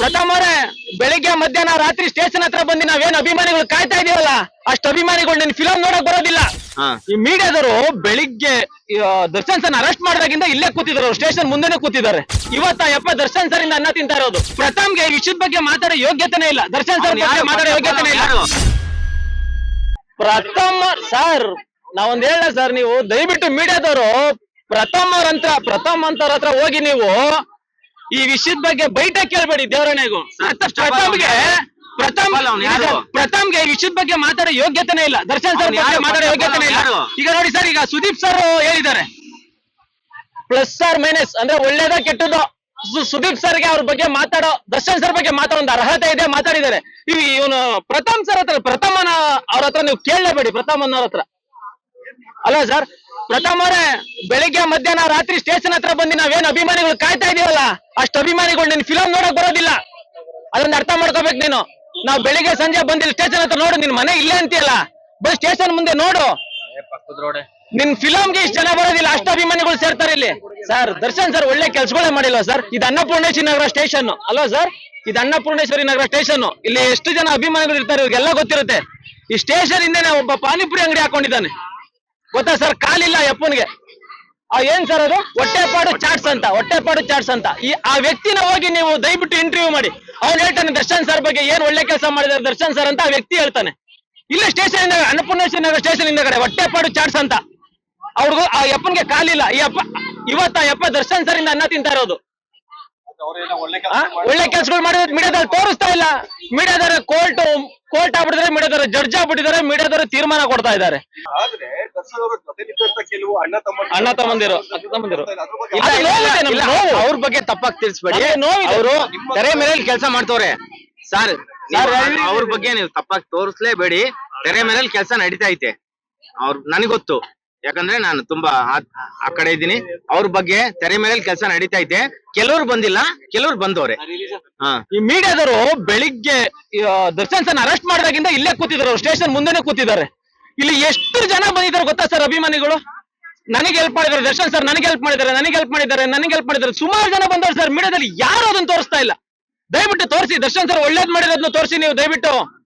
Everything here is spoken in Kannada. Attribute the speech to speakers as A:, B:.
A: ಪ್ರಥಮರೇ ಬೆಳಿಗ್ಗೆ ಮಧ್ಯಾಹ್ನ ರಾತ್ರಿ ಸ್ಟೇಷನ್ ಹತ್ರ ಬಂದು ನಾವೇನ್ ಅಭಿಮಾನಿಗಳು ಕಾಯ್ತಾ ಇದೀವಲ್ಲ? ಅಷ್ಟು ಅಭಿಮಾನಿಗಳು ನಿನ್ ಫಿಲಂ ನೋಡಕ್ ಬರೋದಿಲ್ಲ. ಈ ಮೀಡಿಯಾದವರು ಬೆಳಿಗ್ಗೆ ದರ್ಶನ್ ಸರ್ ಅರೆಸ್ಟ್ ಮಾಡಿದಾಗಿಂದ ಇಲ್ಲೇ ಕೂತಿದ್ರು ಸ್ಟೇಷನ್ ಮುಂದೆನೆ ಕೂತಿದ್ದಾರೆ. ಇವತ್ತ ಯಪ್ಪ ದರ್ಶನ್ ಸರ್ ಇಂದ ಅನ್ನ ತಿಂತಾ ಇರೋದು. ಪ್ರಥಮ್ಗೆ ವಿಷಯದ ಬಗ್ಗೆ ಮಾತಾಡೋ ಯೋಗ್ಯತೆನೇ ಇಲ್ಲ. ದರ್ಶನ್ ಸರ್ ಮಾತಾಡೋ ಯೋಗ್ಯತೆನೇ ಇಲ್ಲ. ಪ್ರಥಮ ಸರ್ ನಾವೊಂದ್ ಹೇಳ ಸರ್ ನೀವು ದಯವಿಟ್ಟು ಮೀಡಿಯಾದವರು ಪ್ರಥಮರಂತ ಪ್ರಥಮ ಅಂತವ್ರ ಹತ್ರ ಹೋಗಿ ನೀವು ಈ ವಿಷಯದ ಬಗ್ಗೆ ಬೈಟ ಕೇಳ್ಬೇಡಿ ದೇವರಣೆಗೂ ಪ್ರಥಮ್ಗೆ ಪ್ರಥಮ್? ಪ್ರಥಮ್ಗೆ ಈ ವಿಷಯದ ಬಗ್ಗೆ ಮಾತಾಡೋ ಯೋಗ್ಯತೆನೇ ಇಲ್ಲ. ದರ್ಶನ್ ಸರ್? ಮಾತಾಡೋ ಯೋಗ್ಯತೆನೇ ಇಲ್ಲ. ಈಗ ನೋಡಿ ಸರ್ ಈಗ ಸುದೀಪ್ ಸರ್ ಹೇಳಿದ್ದಾರೆ. ಪ್ಲಸ್ ಆರ್ ಮೈನಸ್ ಅಂದ್ರೆ ಒಳ್ಳೇದ ಕೆಟ್ಟದ್ದು? ಸುದೀಪ್ ಸರ್ಗೆ ಅವ್ರ ಬಗ್ಗೆ ಮಾತಾಡೋ ದರ್ಶನ್ ಸರ್ ಬಗ್ಗೆ ಮಾತಾಡೋ ಒಂದು ಅರ್ಹತೆ ಇದೆ ಮಾತಾಡಿದ್ದಾರೆ. ಇವ್ ಇವನು ಪ್ರಥಮ್ ಸರ್ ಹತ್ರ ಪ್ರಥಮನ ಅವ್ರ ಹತ್ರ ನೀವು ಕೇಳಲೇಬೇಡಿ ಪ್ರಥಮನ ಹತ್ರ. ಅಲ್ಲ ಸರ್? ಪ್ರಥಮರೇ ಬೆಳಿಗ್ಗೆ ಮಧ್ಯಾಹ್ನ ರಾತ್ರಿ ಸ್ಟೇಷನ್ ಹತ್ರ ಬಂದು ನಾವೇನ್ ಅಭಿಮಾನಿಗಳು ಕಾಯ್ತಾ ಇದೀವಲ್ಲ? ಅಷ್ಟು ಅಭಿಮಾನಿಗಳು ನಿನ್ ಫಿಲಂ ನೋಡಕ್ ಬರೋದಿಲ್ಲ. ಅದನ್ನ ಅರ್ಥ ಮಾಡ್ಕೋಬೇಕು ನೀನು. ನಾವು ಬೆಳಿಗ್ಗೆ ಸಂಜೆ ಬಂದಿಲ್ಲ ಸ್ಟೇಷನ್ ಹತ್ರ ನೋಡು ನಿನ್ ಮನೆ ಇಲ್ಲೇ ಅಂತೀಯಲ್ಲ? ಬಸ್ ಸ್ಟೇಷನ್ ಮುಂದೆ ನೋಡು. ನಿನ್ ಫಿಲಂಗೆ ಇಷ್ಟು ಜನ ಬರೋದಿಲ್ಲ ಅಷ್ಟು ಅಭಿಮಾನಿಗಳು ಸೇರ್ತಾರೆ ಇಲ್ಲಿ. ಸರ್ ದರ್ಶನ್ ಸರ್ ಒಳ್ಳೆ ಕೆಲ್ಸಗಳೇ ಮಾಡಿಲ್ಲ ಸರ್ ಇದು ಅನ್ನಪೂರ್ಣೇಶ್ವರಿ ನಗರ ಸ್ಟೇಷನ್ ಅಲ್ವಾ ಸರ್ ಇದು ಅನ್ನಪೂರ್ಣೇಶ್ವರಿ ನಗರ ಸ್ಟೇಷನ್ ಇಲ್ಲಿ ಎಷ್ಟು ಜನ ಅಭಿಮಾನಿಗಳು ಇರ್ತಾರೆ ಇವ್ರಿಗೆಲ್ಲ ಗೊತ್ತಿರುತ್ತೆ. ಈ ಸ್ಟೇಷನ್ ಇಂದ ಒಬ್ಬ ಪಾನಿಪುರಿ ಅಂಗಡಿ ಹಾಕೊಂಡಿದ್ದಾನೆ. ಗೊತ್ತಾ ಸರ್? ಕಾಲಿಲ್ಲ ಯಪ್ಪನ್ಗೆ ಆ ಏನ್ ಸರ್ ಅದು? ಹೊಟ್ಟೆಪಾಡು ಚಾಟ್ಸ್ ಅಂತ ಹೊಟ್ಟೆಪಾಡು ಚಾಟ್ಸ್ ಅಂತ. ಈ ಆ ವ್ಯಕ್ತಿನ ಹೋಗಿ ನೀವು ದಯವಿಟ್ಟು ಇಂಟರ್ವ್ಯೂ ಮಾಡಿ. ಅವ್ನು ಹೇಳ್ತಾನೆ ದರ್ಶನ್ ಸರ್ ಬಗ್ಗೆ ಏನ್ ಒಳ್ಳೆ ಕೆಲಸ ಮಾಡಿದಾರೆ ದರ್ಶನ್ ಸರ್ ಅಂತ ಆ ವ್ಯಕ್ತಿ ಹೇಳ್ತಾನೆ. ಇಲ್ಲ ಸ್ಟೇಷನ್ ಇಂದ ಅನ್ನಪೂರ್ಣೇಶ್ವರಿ ನಗರ ಸ್ಟೇಷನ್ ಹಿಂದಗಡೆ ಹೊಟ್ಟೆಪಾಡು ಚಾಟ್ಸ್ ಅಂತ. ಅವ್ರಿಗೂ ಆ ಯಪ್ಪನ್ಗೆ ಕಾಲಿಲ್ಲ. ಈ ಅಪ್ಪ ಇವತ್ತ ಆ ಯಪ್ಪ ದರ್ಶನ್ ಸರ್ ಇಂದ ಅನ್ನ ತಿಂತಾ ಇರೋದು? ಒಳ್ಳೆ ಕೆಲಸಗಳು ಮಾಡಿದ್ರೆ ಮೀಡಿಯಾದಲ್ಲಿ ತೋರಿಸ್ತಾ ಇಲ್ಲ. ಮೀಡಿಯಾದವ್ರ ಕೋರ್ಟ್ ಕೋರ್ಟ್ ಆಗ್ಬಿಟ್ಟಿದ್ದಾರೆ ಮೀಡಿಯಾದವರು ಜಡ್ಜ್ ಆಗ್ಬಿಟ್ಟಿದ್ದಾರೆ ಮೀಡಿಯಾದವರು ತೀರ್ಮಾನ ಕೊಡ್ತಾ ಇದ್ದಾರೆ.
B: ಆದ್ರೆ ದರ್ಶನ್ ಅವರ ಜೊತೆಲಿದ್ದಂತ ಕೆಲವು ಅಣ್ಣ ತಮ್ಮ
A: ಅಣ್ಣ ತಮ್ಮಂದಿರು ಅಕ್ಕ ತಮ್ಮಂದಿರು.
C: ಇಲ್ಲ,
A: ಅದು ನೋವಿದೆ ನಮ್ಗೆ,
C: ಇಲ್ಲ,
A: ನೋವು.
C: ಅವ್ರ ಬಗ್ಗೆ ತಪ್ಪಾಗಿ ತಿಳಿಸ್ಬೇಡಿ.
A: ನಮ್ಗೆ ನೋವಿದೆ.
C: ಅವರು ತೆರೆ ಮೇಲೆ ಕೆಲಸ ಮಾಡ್ತವ್ರೆ. ಸರ್
A: ಸರ್,
C: ಅವ್ರ ಬಗ್ಗೆ ನೀವು ತಪ್ಪಾಗಿ ತೋರಿಸ್ಲೇಬೇಡಿ. ತೆರೆ ಮೇಲೆ ಕೆಲಸ ನಡೀತಾ ಐತೆ. ಅವ್ರ ನನಗೊತ್ತು ಯಾಕಂದ್ರೆ ನಾನು ತುಂಬಾ ಆ- ಕಡೆ ಇದ್ದೀನಿ. ಅವ್ರ ಬಗ್ಗೆ ತೆರೆ ಮೇಲೆ ಕೆಲಸ ನಡೀತಾ ಐತೆ ಕೆಲವ್ರು ಬಂದಿಲ್ಲ, ಕೆಲವ್ರು ಬಂದವ್ರೆ. ಹಾ.
A: ಈ ಮೀಡಿಯಾದವರು ಬೆಳಿಗ್ಗೆ ದರ್ಶನ್ ಸರ್ ಅರೆಸ್ಟ್ ಮಾಡಿದಾಗಿಂದ ಇಲ್ಲೇ ಕೂತಿದ್ರು ಸ್ಟೇಷನ್ ಮುಂದೆನೆ ಕೂತಿದ್ದಾರೆ. ಇಲ್ಲಿ ಎಷ್ಟು ಜನ ಬಂದಿದ್ದಾರೆ ಗೊತ್ತಾ ಸರ್ ಅಭಿಮಾನಿಗಳು? ನನಗೆ ಹೆಲ್ಪ್ ಮಾಡಿದ್ದಾರೆ. ದರ್ಶನ್ ಸರ್ ನನಗೆ ಹೆಲ್ಪ್ ಮಾಡಿದ್ದಾರೆ, ನನಗೆ ಹೆಲ್ಪ್ ಮಾಡಿದ್ದಾರೆ, ನನಗೆ ಹೆಲ್ಪ್ ಮಾಡಿದ್ದಾರೆ. ಸುಮಾರು ಜನ ಬಂದವರು ಸರ್ ಮೀಡಿಯಾದಲ್ಲಿ ಯಾರು ಅದನ್ನ ತೋರಿಸ್ತಾ ಇಲ್ಲ. ದಯವಿಟ್ಟು ತೋರಿಸಿ. ದರ್ಶನ್ ಸರ್ ಒಳ್ಳೇದ್ ಮಾಡಿರೋದನ್ನ ತೋರಿಸಿ ನೀವು ದಯವಿಟ್ಟು.